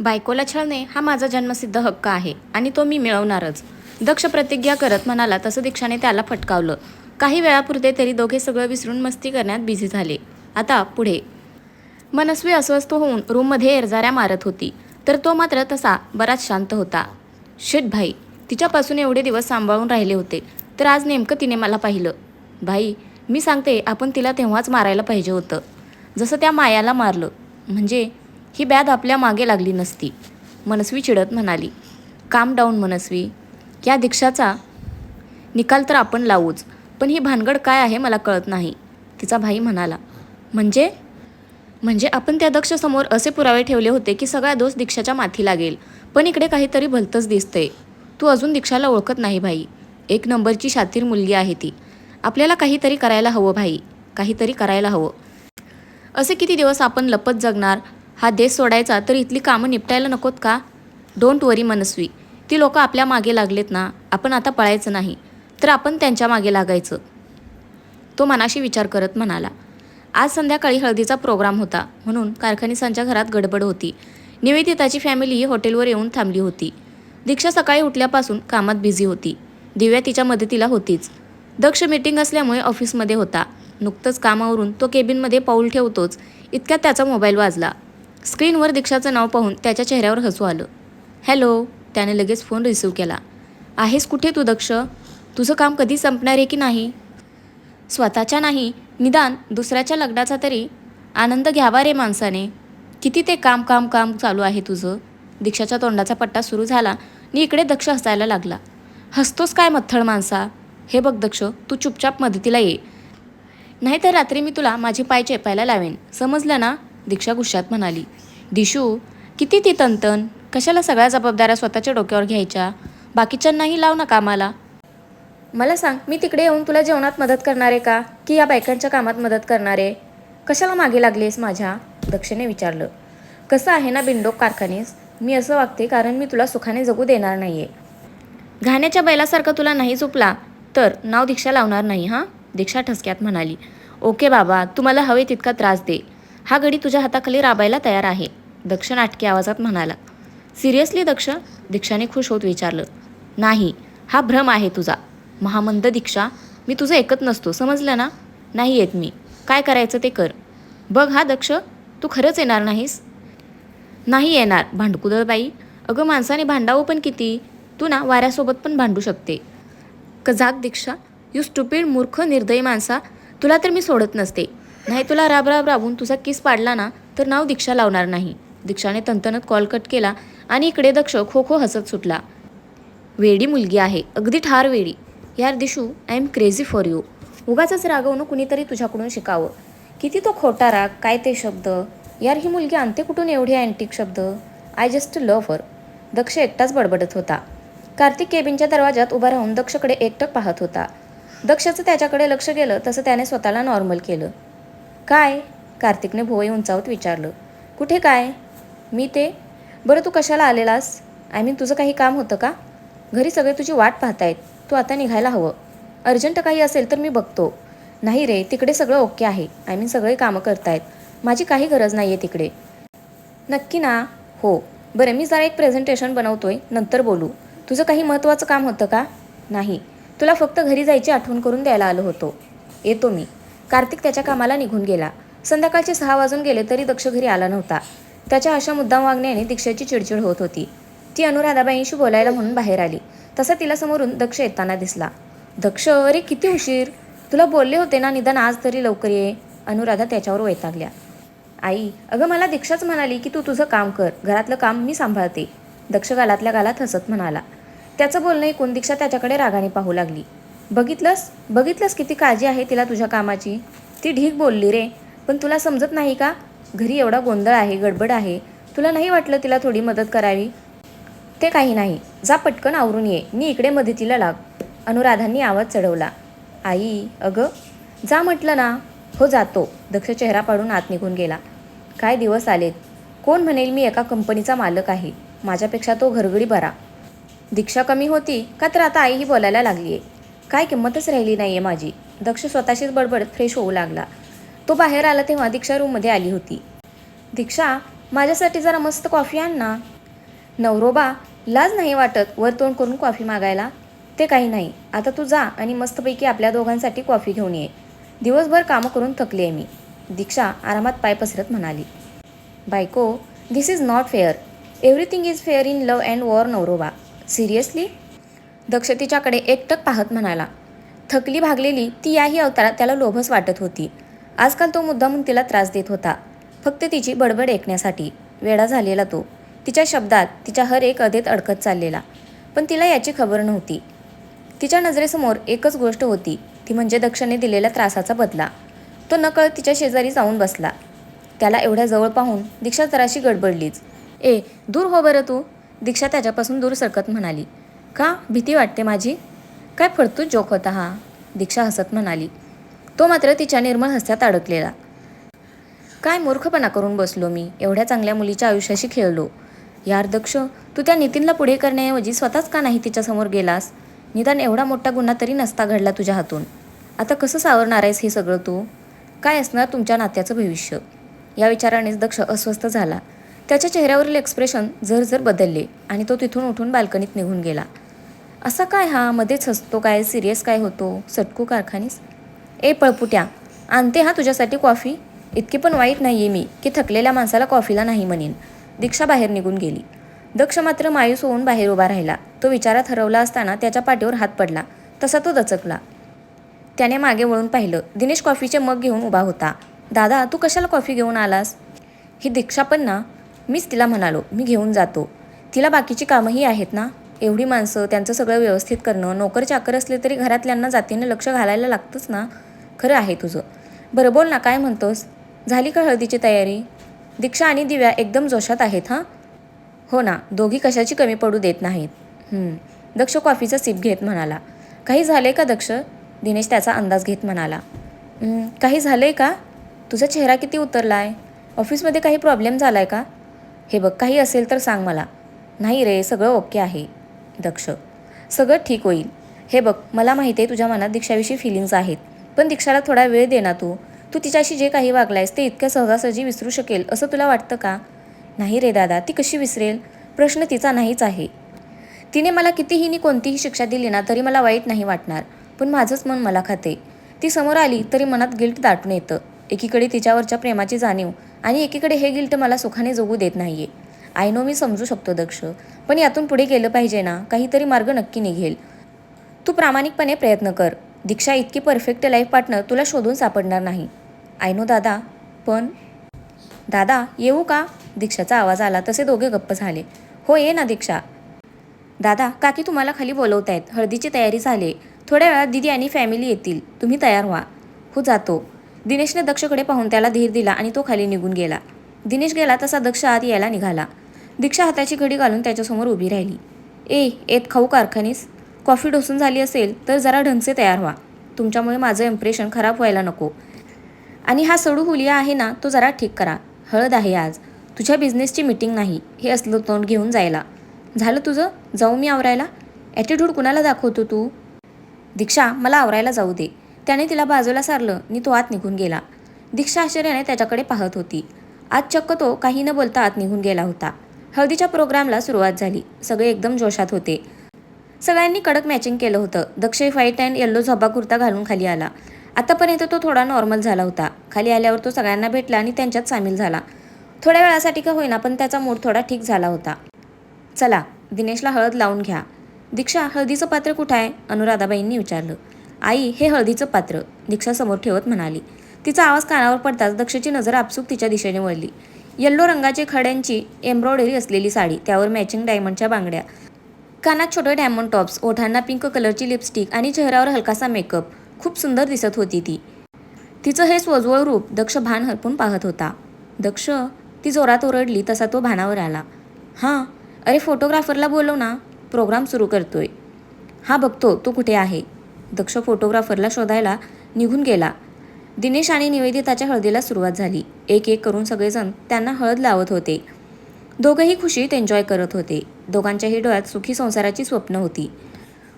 बायकोला छळणे हा माझा जन्मसिद्ध हक्क आहे आणि तो मी मिळवणारच. दक्ष प्रतिज्ञा करत म्हणाला तसं दीक्षाने त्याला फटकावलं. काही वेळापुरते तरी दोघे सगळं विसरून मस्ती करण्यात बिझी झाले. आता पुढे. मनस्वी अस्वस्थ होऊन रूममध्ये एरजाऱ्या मारत होती. तर तो मात्र तसा बराच शांत होता. शेठ भाई तिच्यापासून एवढे दिवस सांभाळून राहिले होते. तर आज नेमकं तिने मला पाहिलं. भाई मी सांगते आपण तिला तेव्हाच मारायला पाहिजे होतं. जसं त्या मायाला मारलं. म्हणजे ही बॅद आपल्या मागे लागली नसती. मनस्वी चिडत म्हणाली काम डाऊन मनस्वी. या दीक्षाचा निकाल तर आपण लावूच पण ही भानगड काय आहे मला कळत नाही. तिचा भाई म्हणाला म्हणजे? म्हणजे आपण त्या दक्षसमोर असे पुरावे ठेवले होते की सगळा दोष दीक्षाच्या माथी लागेल पण इकडे काहीतरी भलतंच दिसतंय. तू अजून दीक्षाला ओळखत नाही भाई. एक नंबरची शातीर मुलगी आहे ती. आपल्याला काहीतरी करायला हवं भाई. काहीतरी करायला हवं. असे किती दिवस आपण लपत जगणार हा देश सोडायचा तर इथली कामं निपटायला नकोत का? Don't worry Manasvi. ती लोकं आपल्या मागे लागलेत ना आपण आता पळायचं नाही तर आपण त्यांच्या मागे लागायचं. तो मनाशी विचार करत म्हणाला आज संध्याकाळी हळदीचा प्रोग्राम होता म्हणून कारखानिसांच्या घरात गडबड होती. निवेदिताची फॅमिली ही हॉटेलवर येऊन थांबली होती. दीक्षा सकाळी उठल्यापासून कामात बिझी होती. दिव्या तिच्या मदतीला होतीच. दक्ष मीटिंग असल्यामुळे ऑफिसमध्ये होता. नुकतंच कामावरून तो केबिनमध्ये पाऊल ठेवतोच. इतक्यात त्याचा मोबाईल वाजला. स्क्रीनवर दीक्षाचं नाव पाहून त्याच्या चेहऱ्यावर हसू आलं. हॅलो त्याने लगेच फोन रिसीव केला. आहेस कुठे तू दक्ष? तुझं काम कधी संपणार आहे की नाही? स्वतःच्या नाही. निदान दुसऱ्याच्या लग्नाचा तरी आनंद घ्यावा रे माणसाने. किती ते काम काम काम चालू आहे तुझं. दीक्षाच्या तोंडाचा पट्टा सुरू झाला आणि इकडे दक्ष हसायला लागला. हसतोस काय मथळ माणसा? हे बघ दक्ष तू चुपचाप मदतीला ये. नाहीतर रात्री मी तुला माझे पाय चेपायला लावेन. समजलं ना? दीक्षा गुस्सात म्हणाली दिशू किती ती तंतन? कशाला सगळ्या जबाबदाऱ्या स्वतःच्या डोक्यावर घ्यायच्या? बाकीच्यांनाही लाव ना कामाला. मला सांग मी तिकडे येऊन तुला जेवणात मदत करणार आहे का? की या बायकांच्या कामात मदत करणार आहे? कशाला मागे लागलीस माझ्या? दक्षिणे विचारलं. कसं आहे ना बिंडोक कारखानेस? मी असं वागते कारण मी तुला सुखाने जगू देणार नाही आहे घाण्याच्या बैलासारखं तुला नाही झोपला? तर नाव दीक्षा लावणार नाही हां? दीक्षा ठसक्यात म्हणाली. ओके बाबा तू मला हवे तितका त्रास दे. हा गडी तुझ्या हाताखाली राबायला तयार आहे दक्ष नाटकी आवाजात म्हणाला. सिरियसली दक्ष? दीक्षाने खुश होत विचारलं. नाही हा भ्रम आहे तुझा. महामंद दीक्षा मी तुझं ऐकत नसतो समजलं ना? नाही येत मी. काय करायचं ते कर. बघ हा दक्ष तू खरंच येणार नाहीस? नाही येणार भांडकुदळ बाई अगं माणसाने भांडावं पण किती? तू ना वाऱ्यासोबत पण भांडू शकते. कजाक दीक्षा यू स्टुपिड मूर्ख निर्दयी माणसा. तुला तर मी सोडत नसते. नाही तुला राब राब राबून तुझा किस पाडला ना तर नाव दीक्षा लावणार नाही. दीक्षाने तंतनत कॉल कट केला आणि इकडे दक्ष खो खो हसत सुटला. वेडी मुलगी आहे अगदी ठार वेडी. यार Dishu I am crazy for you उगाच रागवणं कुणीतरी तुझ्याकडून शिकावं. किती तो खोटा राग काय ते शब्द? यार ही मुलगी आणते कुठून एवढे अँटिक शब्द? I just love her Daksh एकटाच बडबडत होता. कार्तिक केबिनच्या दरवाजात उभा राहून दक्षकडे एकटक पाहत होता. दक्षचं त्याच्याकडे लक्ष गेलं तसं त्याने स्वतःला नॉर्मल केलं. काय? कार्तिकने भुवई उंचावत विचारलं. कुठे काय? मी ते? बरं तू कशाला आलेलास? आय मीन तुझं काही काम होतं का? घरी सगळे तुझी वाट पाहतायत. तू आता निघायला हवं. अर्जंट काही असेल तर मी बघतो. नाही रे तिकडे सगळं ओके आहे. आय मीन सगळे कामं करतायत. माझी काही गरज नाही आहे तिकडे. नक्की ना? हो. बरं मी जरा एक प्रेझेंटेशन बनवतोय. नंतर बोलू. तुझं काही महत्त्वाचं काम होतं का? नाही. तुला फक्त घरी जायची आठवण करून द्यायला आलो होतो. येतो मी. कार्तिक त्याच्या कामाला निघून गेला. संध्याकाळचे सहा वाजून गेले तरी दक्ष घरी आला नव्हता. त्याच्या अशा मुद्दाम वागण्याने दीक्षाची चिडचिड होत होती. ती अनुराधाबाईंशी बोलायला म्हणून बाहेर आली. तसा तिला समोरून दक्ष येताना दिसला. दक्ष अरे किती उशीर. तुला बोलले होते ना निदान आज तरी लवकर ये. अनुराधा त्याच्यावर वैतागल्या. आई अगं मला दीक्षाच म्हणाली की तू तुझं काम कर. घरातलं काम मी सांभाळते. दक्ष गालातल्या गालात हसत म्हणाला. त्याचं बोलणं ऐकून दीक्षा त्याच्याकडे रागाने पाहू लागली. बघितलंस? बघितलंस किती काळजी आहे तिला तुझ्या कामाची? ती ढीक बोलली रे. पण तुला समजत नाही का? घरी एवढा गोंधळ आहे गडबड आहे. तुला नाही वाटलं तिला थोडी मदत करावी? ते काही नाही. जा पटकन आवरून ये. मी इकडे मदतीला लाग. अनुराधांनी आवाज चढवला. आई अगं? जा म्हटलं ना. हो जातो. दक्ष चेहरा पाडून आत निघून गेला. काय दिवस आलेत? कोण म्हणेल मी एका कंपनीचा मालक आहे? माझ्यापेक्षा तो घरगडी बरा. दीक्षा कमी होती का तर आता आईही बोलायला लागली आहे काय किंमतच राहिली नाही आहे माझी. दक्ष स्वतःशीच बडबडत फ्रेश होऊ लागला. तो बाहेर आला तेव्हा दीक्षा रूममध्ये आली होती. दीक्षा माझ्यासाठी जरा मस्त कॉफी आण ना. नवरोबा लाज नाही वाटत वर तोंड करून कॉफी मागायला? ते काही नाही. आता तू जा आणि मस्तपैकी आपल्या दोघांसाठी कॉफी घेऊन ये. दिवसभर कामं करून थकली आहे मी. दीक्षा आरामात पाय पसरत म्हणाली. बायको this is not fair everything is fair in love and war नवरोबा. Seriously Daksh तिच्याकडे एकटक पाहत म्हणाला. थकली भागलेली ती याही अवतारात त्याला लोभस वाटत होती. आजकाल तो मुद्दामून तिला त्रास देत होता. फक्त तिची बडबड ऐकण्यासाठी. वेडा झालेला तो. तिच्या शब्दात तिच्या हर एक अधेत अडकत चाललेला. पण तिला याची खबर नव्हती. तिच्या नजरेसमोर एकच गोष्ट होती. ती म्हणजे दक्षने दिलेल्या त्रासाचा बदला. तो नकळत तिच्या शेजारी जाऊन बसला. त्याला एवढ्या जवळ पाहून दीक्षा जराशी गडबडलीच. ए दूर हो बरं तू दीक्षा त्याच्यापासून दूर सरकत म्हणाली. का भीती वाटते माझी? काय फडतूच जोक होता हा? दीक्षा हसत म्हणाली. तो मात्र तिच्या निर्मळ हस्त्यात अडकलेला. काय मूर्खपणा करून बसलो मी? एवढ्या चांगल्या मुलीच्या आयुष्याशी खेळलो. यार दक्ष तू त्या नितीनला पुढे करण्याऐवजी स्वतःच का नाही तिच्यासमोर गेलास? निदान एवढा मोठा गुन्हा तरी नसता घडला तुझ्या हातून. आता कसं सावरणार आहेस हे सगळं तू? काय असणार तुमच्या नात्याचं भविष्य? या विचारानेच दक्ष अस्वस्थ झाला. त्याच्या चेहऱ्यावरील एक्सप्रेशन झरझर बदलले आणि तो तिथून उठून बाल्कनीत निघून गेला. असा काय हा? मध्येच हसतो काय? सिरियस काय होतो? सटकू कारखानीस? ए पळपुट्या आणते हा तुझ्यासाठी कॉफी इतकी पण वाईट नाही आहे मी की थकलेल्या माणसाला कॉफीला नाही म्हणेन. दीक्षा बाहेर निघून गेली. दक्ष मात्र मायूस होऊन बाहेर उभा राहिला. तो विचारात हरवला असताना त्याच्या पाठीवर हात पडला. तसा तो दचकला. त्याने मागे वळून पाहिलं दिनेश कॉफीचे मग घेऊन उभा होता. दादा तू कशाला कॉफी घेऊन आलास? ही दीक्षा पण ना. मीच तिला म्हणालो मी घेऊन जातो. तिला बाकीची कामंही आहेत ना? एवढी माणसं त्यांचं सगळं व्यवस्थित करणं नोकर चाकर असले तरी घरातल्यांना जातीनं लक्ष घालायला लागतंच ना? खरं आहे तुझं. बरं बोल ना काय म्हणतोस? झाली का हळदीची तयारी? दीक्षा आणि दिव्या एकदम जोशात आहेत हां? हो ना दोघी कशाची कमी पडू देत नाहीत. दक्ष कॉफीचा सिप घेत म्हणाला. काही झालंय का दक्ष? दिनेश त्याचा अंदाज घेत म्हणाला. काही झालंय का? तुझा चेहरा किती उतरला आहे ऑफिसमध्ये काही प्रॉब्लेम झाला आहे का? हे बघ काही असेल तर सांग मला. नाही रे सगळं ओके आहे. दक्ष. सगळं ठीक होईल. हे बघ मला माहिती आहे तुझ्या मनात दीक्षाविषयी फिलिंग्ज आहेत. पण दीक्षाला थोडा वेळ दे ना तू. तू तिच्याशी जे काही वागलायस ते इतक्या सहजासहजी विसरू शकेल असं तुला वाटतं का? नाही रे दादा ती कशी विसरेल? प्रश्न तिचा नाहीच आहे. तिने मला कितीही कोणतीही शिक्षा दिली ना तरी मला वाईट नाही वाटणार. पण माझंच मन मला खाते. ती समोर आली तरी मनात गिल्ट दाटून येतं. एकीकडे तिच्यावरच्या प्रेमाची जाणीव आणि एकीकडे हे गिल्ट मला सुखाने जगू देत नाहीये. आय नो मी समजू शकतो दक्ष. पण यातून पुढे गेलं पाहिजे ना काहीतरी मार्ग नक्की निघेल. तू प्रामाणिकपणे प्रयत्न कर. दीक्षा इतकी परफेक्ट लाईफ पार्टनर तुला शोधून सापडणार नाही. आय नो दादा. पण दादा येऊ का? दीक्षाचा आवाज आला तसे दोघे गप्प झाले. हो ये ना दीक्षा. दादा काकी तुम्हाला खाली बोलवत आहेत हळदीची तयारी झाली. थोड्या वेळात दिदी आणि फॅमिली येतील. तुम्ही तयार व्हा. हो जातो. दिनेशने दक्षकडे पाहून त्याला धीर दिला आणि तो खाली निघून गेला. दिनेश गेला तसा दक्ष आत यायला निघाला. दीक्षा हाताची घडी घालून त्याच्यासमोर उभी राहिली. ए येत खाऊ कारखानीस? कॉफी ढोसून झाली असेल तर जरा ढंगसे तयार व्हा. तुमच्यामुळे माझं इम्प्रेशन खराब व्हायला नको. आणि हा सडू हुलिया आहे ना तो जरा ठीक करा. हळद आहे आज. तुझ्या बिझनेसची मीटिंग नाही. हे असलं तोंड घेऊन जायला. झालं तुझं? जाऊ मी आवरायला? ॲटिट्यूड कुणाला दाखवतो तू? दीक्षा मला आवरायला जाऊ दे. त्याने तिला बाजूला सारलं आणि तो आत निघून गेला. दीक्षा आश्चर्याने त्याच्याकडे पाहत होती. आज चक्क तो काही न बोलता आत निघून गेला होता. हळदीच्या प्रोग्रामला सुरुवात झाली. सगळे एकदम जोशात होते. सगळ्यांनी कडक मॅचिंग केलं होतं. दक्ष व्हाईट अँड येल्लो झबा कुर्ता घालून खाली आला. आतापर्यंत तो थोडा नॉर्मल झाला होता. खाली आल्यावर तो सगळ्यांना भेटला आणि त्यांच्यात सामील झाला. थोड्या वेळासाठी का होईना पण त्याचा मूड थोडा ठीक झाला होता. चला दिनेशला हळद लावून घ्या. दीक्षा हळदीचं पात्र कुठं आहे? अनुराधाबाईंनी विचारलं. आई हे हळदीचं पात्र दीक्षासमोर ठेवत म्हणाली. तिचा आवाज कानावर पडताच दक्षची नजर आपसूक तिच्या दिशेने वळली. येल्लो रंगाची खड्यांची एम्ब्रॉयडरी असलेली साडी त्यावर मॅचिंग डायमंडच्या बांगड्या. कानात छोटे डायमंड टॉप्स ओठांना पिंक कलरची लिपस्टिक आणि चेहऱ्यावर हलकासा मेकअप खूप सुंदर दिसत होती ती. तिचं हे स्वजवळ रूप दक्ष भान हरपून पाहत होता. दक्ष ती जोरात ओरडली तसा तो भानावर आला. हां अरे फोटोग्राफरला बोलव ना. प्रोग्राम सुरू करतोय. हा बघतो. तो कुठे आहे? दक्ष फोटोग्राफरला शोधायला निघून गेला. दिनेश आणि निवेदिताच्या हळदीला सुरुवात झाली. एक एक करून सगळेजण त्यांना हळद लावत होते. दोघंही खुशीत एन्जॉय करत होते. दोघांच्याही डोळ्यात सुखी संसाराची स्वप्न होती.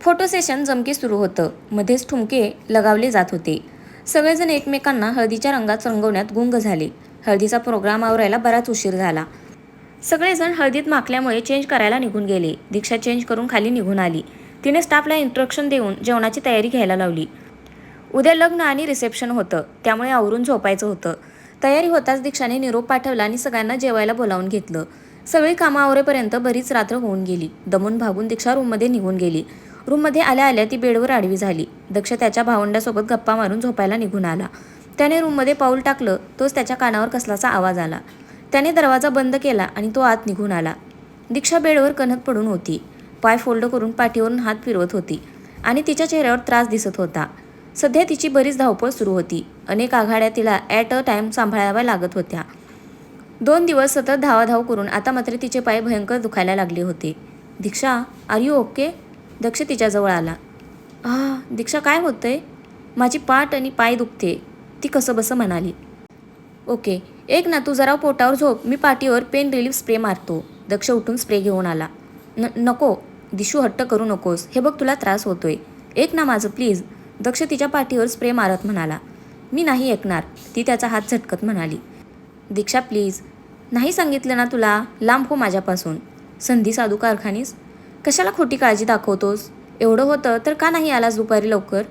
फोटो सेशन जमके सुरू होतं. मध्येच ठुमके लगावले जात होते. सगळेजण एकमेकांना हळदीच्या रंगात रंगवण्यात गुंग झाले. हळदीचा प्रोग्राम आवरायला बराच उशीर झाला. सगळेजण हळदीत माखल्यामुळे चेंज करायला निघून गेले. दीक्षा चेंज करून खाली निघून आली. तिने स्टाफला इन्स्ट्रक्शन देऊन जेवणाची तयारी घ्यायला लावली. उद्या लग्न आणि रिसेप्शन होतं. त्यामुळे आवरून झोपायचं होतं. तयारी होताच दीक्षाने निरोप पाठवला आणि सगळ्यांना जेवायला बोलावून घेतलं. सगळी कामं आवरेपर्यंत बरीच रात्र होऊन गेली. दमून भागून दीक्षा रूममध्ये निघून गेली. रूममध्ये आल्या आल्या ती बेडवर आडवी झाली. दक्ष त्याच्या भावंडासोबत गप्पा मारून झोपायला निघून आला. त्याने रूममध्ये पाऊल टाकलं. तोच त्याच्या कानावर कसलाचा आवाज आला. त्याने दरवाजा बंद केला आणि तो आत निघून आला. दीक्षा बेडवर कणत पडून होती. पाय फोल्ड करून पाठीवरून हात फिरवत होती आणि तिच्या चेहऱ्यावर त्रास दिसत होता. सध्या तिची बरीच धावपळ सुरू होती. अनेक आघाड्या तिला ॲट अ टाईम सांभाळाव्या लागत होत्या. दोन दिवस सतत धावाधाव करून आता मात्र तिचे पाय भयंकर दुखायला लागले होते. Diksha are you okay Daksh तिच्याजवळ आला. हा दीक्षा काय होतंय? माझी पाठ आणि पाय दुखते. ती कसं बसं म्हणाली. ओके एक ना तू जरा पोटावर झोप. मी पाठीवर पेन रिलीफ स्प्रे मारतो. दक्ष उठून स्प्रे घेऊन आला. न नको. दिशू हट्ट करू नकोस. हे बघ तुला त्रास होतोय. एक ना माझं प्लीज. दक्ष तिच्या पाठीवर स्प्रे मारत म्हणाला. मी नाही ऐकणार. ती त्याचा हात झटकत म्हणाली. दीक्षा प्लीज. नाही सांगितलं ना तुला? लांब हो माझ्यापासून. संधी साधू कारखानीस? कशाला खोटी काळजी दाखवतोस? एवढं होतं तर का नाही आलास दुपारी लवकर?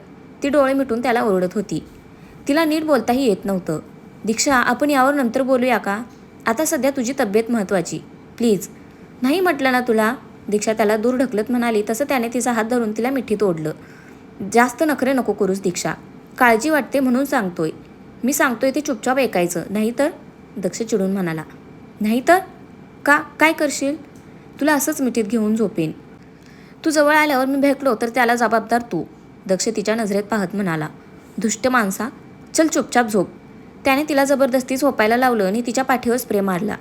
ती डोळे मिटून त्याला ओरडत होती. तिला नीट बोलताही येत नव्हतं. दीक्षा आपण यावर नंतर बोलूया का? आता सध्या तुझी तब्येत महत्त्वाची. प्लीज. नाही म्हटलं ना तुला? दीक्षा त्याला दूर ढकलत म्हणाली तसं त्याने तिचा हात धरून तिला मिठीत ओढलं जास्त नखरे नको करूस दीक्षा काळजी वाटते म्हणून सांगतोय. मी सांगतोय ते चुपचाप ऐकायचं नाही तर दक्ष चिडून म्हणाला. नाही तर का? काय करशील? तुला असंच मिठीत घेऊन झोपेन. तू जवळ आल्यावर मी भेटलो तर त्याला जबाबदार तू. दक्ष तिच्या नजरेत पाहत म्हणाला. दुष्ट माणसा चल चुपचाप झोप. त्याने तिला जबरदस्ती झोपायला लावलं आणि तिच्या पाठीवर स्प्रे मारला.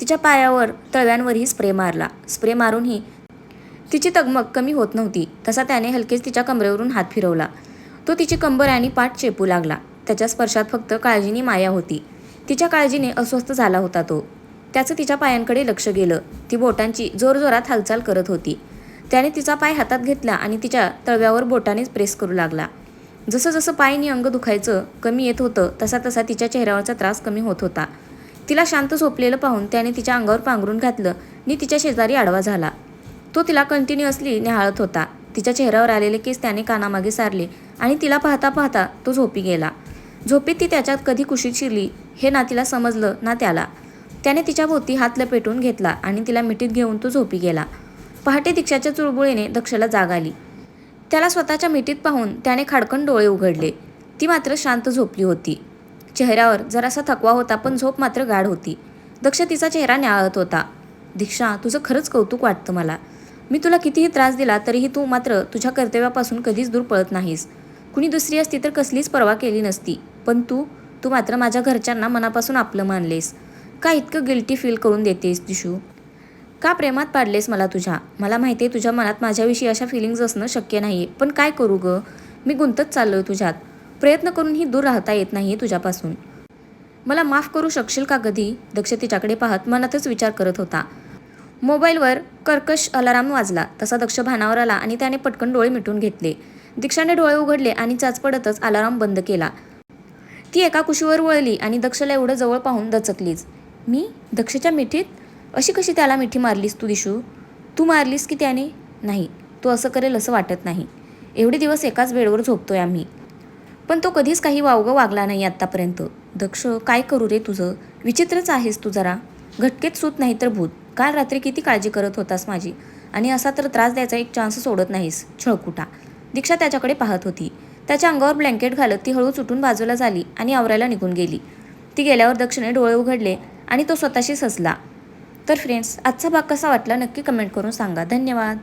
तिच्या पायावर तळव्यांवरही स्प्रे मारला. स्प्रे मारूनही तिची तगमग कमी होत नव्हती. तसा त्याने हलकेच तिच्या कमरेवरून हात फिरवला. तो तिची कंबर आणि पाठ चेपू लागला. त्याच्या स्पर्शात फक्त काळजीनी माया होती. तिच्या काळजीने अस्वस्थ झाला होता तो. त्याचं तिच्या पायांकडे लक्ष गेलं. ती बोटांची जोरजोरात हालचाल करत होती. त्याने तिचा पाय हातात घेतला आणि तिच्या तळव्यावर बोटानेच प्रेस करू लागला. जसं जसं पायनी अंग दुखायचं कमी येत होतं तसा तसा तिच्या चेहऱ्यावरचा त्रास कमी होत होता. तिला शांत झोपलेलं पाहून त्याने तिच्या अंगावर पांघरून घातलं. आणि तिच्या शेजारी आडवा झाला. तो तिला कंटिन्युअसली निहाळत होता. तिच्या चेहऱ्यावर आलेले केस त्याने कानामागे सारले आणि तिला पाहता पाहता तो झोपी गेला. झोपेत ती त्याच्यात कधी कुशीत शिरली हे ना तिला समजलं ना त्याला. त्याने तिच्या भोवती हात लपेटून घेतला आणि तिला मिठीत घेऊन तो झोपी गेला. पहाटे दीक्षाच्या चुळबुळीने दक्षला जाग आली. त्याला स्वतःच्या मिठीत पाहून त्याने खाडकन डोळे उघडले. ती मात्र शांत झोपली होती. चेहऱ्यावर जरासा थकवा होता पण झोप मात्र गाढ होती. दक्ष तिचा चेहरा न्याळत होता. दीक्षा तुझं खरंच कौतुक वाटतं मला. मी तुला कितीही त्रास दिला तरीही तू मात्र तुझ्या कर्तव्यापासून कधीच दूर पळत नाहीस. कुणी दुसरी असती तर कसलीच पर्वा केली नसती. पण तू तू मात्र माझ्या घरच्यांना मनापासून आपलं मानलेस. का इतकं गिल्टी फील करून देतेस दिशू? का प्रेमात पाडलेस मला तुझ्या? मला माहिती आहे तुझ्या मनात माझ्याविषयी अशा फिलिंग्ज असणं शक्य नाही पण काय करू गं? मी गुंतत चाललो आहे तुझ्यात. प्रयत्न करूनही दूर राहता येत नाही तुझ्यापासून. मला माफ करू शकशील का कधी दक्ष तिच्याकडे पाहत मनातच विचार करत होता. मोबाईलवर कर्कश अलाराम वाजला. तसा दक्ष भानावर आला आणि त्याने पटकन डोळे मिटून घेतले. दीक्षाने डोळे उघडले आणि चाचपडतच अलाराम बंद केला. ती एका कुशीवर वळली आणि दक्षला एवढं जवळ पाहून दचकलीच. मी? दक्षच्या मिठीत? अशी कशी त्याला मिठी मारलीस तू दिशू? तू मारलीस की त्याने? नाही. तो असं करेल असं वाटत नाही. एवढे दिवस एकाच बेडवर झोपतोय आम्ही. पण तो कधीच काही वावगं वागला नाही आत्तापर्यंत. दक्ष काय करू रे तुझं? विचित्रच आहेस तू जरा. घटकेत सूत नाही तर भूत. काल रात्री किती काळजी करत होतास माझी? आणि असा तर त्रास द्यायचा एक चान्स सोडत नाहीस. छळकुटा दीक्षा त्याच्याकडे पाहत होती. त्याच्या अंगावर ब्लँकेट घालत ती हळूच उठून बाजूला झाली आणि आवरायला निघून गेली. ती गेल्यावर दक्षिणे डोळे उघडले आणि तो स्वतःशी हसला तर फ्रेंड्स आजचा भाग कसा वाटला नक्की कमेंट करून सांगा. धन्यवाद.